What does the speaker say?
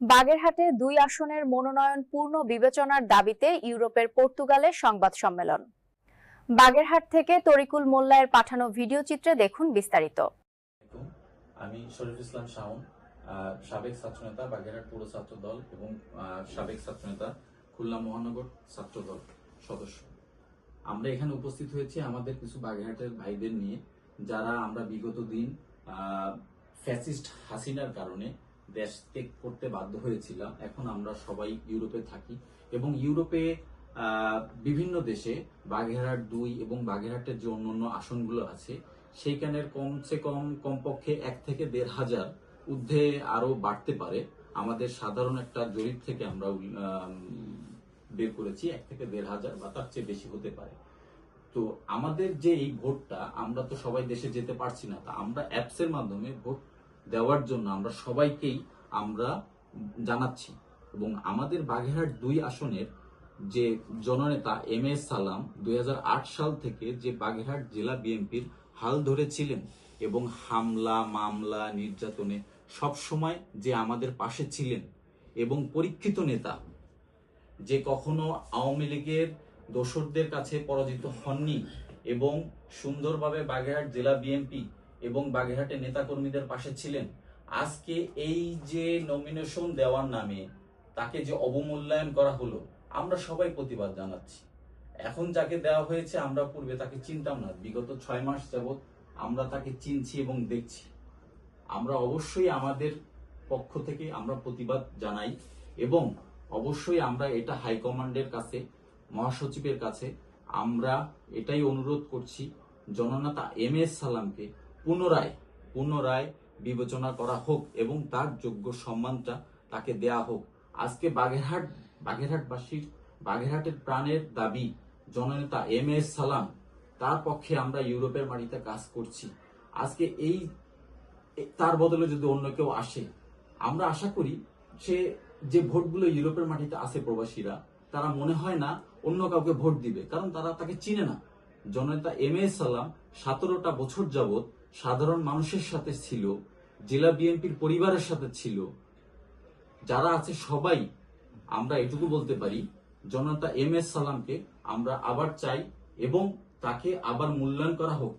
বাগেরহাটে দুই আসনের মনোনয়ন পূর্ণ বিবেচনার দাবিতে ইউরোপের পর্তুগালে সংবাদ সম্মেলন। বাগেরহাট থেকে তরিকুল মোল্লায়ের পাঠানো ভিডিও চিত্রে দেখুন বিস্তারিত। আমি শরীফ ইসলাম আহ, সাবেক ছাত্রনেতা বাগেরহাট পৌর ছাত্র দল এবং সাবেক ছাত্রনেতা খুলনা মহানগর ছাত্র দল সদস্য। আমরা এখানে উপস্থিত হয়েছি আমাদের কিছু বাগেরহাটের ভাইদের নিয়ে যারা আমরা বিগত দিন ফ্যাসিস্ট হাসিনার কারণে দেশ ত্যাগ করতে বাধ্য হয়েছিলাম। এখন আমরা সবাই ইউরোপে থাকি এবং ইউরোপে বিভিন্ন দেশে বাঘেরহাট দুই এবং বাঘেরহাটের যে অন্যান্য আসনগুলো আছে, সেইখানের কমসে কম কমপক্ষে এক থেকে দেড় হাজার ঊর্ধ্বে আরও বাড়তে পারে। আমাদের সাধারণ একটা জরিপ থেকে আমরা বের করেছি, এক থেকে দেড় হাজার বা তার চেয়ে বেশি হতে পারে। তো আমাদের যে এই ভোটটা, আমরা তো সবাই দেশে যেতে পারছি না। তা আমরা অ্যাপসের মাধ্যমে ভোট দেওয়ার জন্য আমরা সবাইকেই আমরা জানাচ্ছি। এবং আমাদের বাগেরহাট দুই আসনের যে জননেতা এম এস সালাম দুই হাজার আট সাল থেকে যে বাগেরহাট জেলা বিএনপির হাল ধরেছিলেন এবং হামলা, মামলা, নির্যাতনে সব সময় যে আমাদের পাশে ছিলেন এবং পরীক্ষিত নেতা, যে কখনো আওয়ামী লীগের দোসরদের কাছে পরাজিত হননি এবং সুন্দরভাবে বাগেরহাট জেলা বিএনপি এবং বাগেরহাটের নেতাকর্মীদের পাশে ছিলেন। আজকে এই যে নমিনেশন দেওয়ার নামে তাকে যে অবমূল্যায়ন করা হলো, আমরা সবাই প্রতিবাদ জানাচ্ছি। এখন যাকে দেওয়া হয়েছে, আমরা পূর্বে তাকে চিনতাম না। বিগত ছয় মাস যাবৎ আমরা তাকে চিনছি এবং দেখছি। আমরা অবশ্যই আমাদের পক্ষ থেকে আমরা প্রতিবাদ জানাই এবং অবশ্যই আমরা এটা হাইকমান্ডের কাছে, মহাসচিবের কাছে আমরা এটাই অনুরোধ করছি, জননেতা এম এস সালামকে পুনরায় পুনরায় বিবেচনা করা হোক এবং তার যোগ্য সম্মানটা তাকে দেয়া হোক। আজকে বাগেরহাট, বাগেরহাটবাসীর, বাগেরহাটের প্রাণের দাবি, জননেতা এম এস সালাম, তার পক্ষে আমরা ইউরোপের মাটিতে কাজ করছি। আজকে এই তার বদলে যদি অন্য কেউ আসে, আমরা আশা করি সে, যে ভোটগুলো ইউরোপের মাটিতে আসে প্রবাসীরা, তারা মনে হয় না অন্য কাউকে ভোট দিবে, কারণ তারা তাকে চিনে না। জননেতা এম এ সালাম সতেরোটা বছর যাবৎ সাধারণ মানুষের সাথে ছিল, জেলা বিএনপির পরিবারের সাথে ছিল। যারা আছে সবাই, আমরা এটুকু বলতে পারি জনতা এম এস সালামকে আমরা আবার চাই এবং তাকে আবার মূল্যায়ন করা হোক।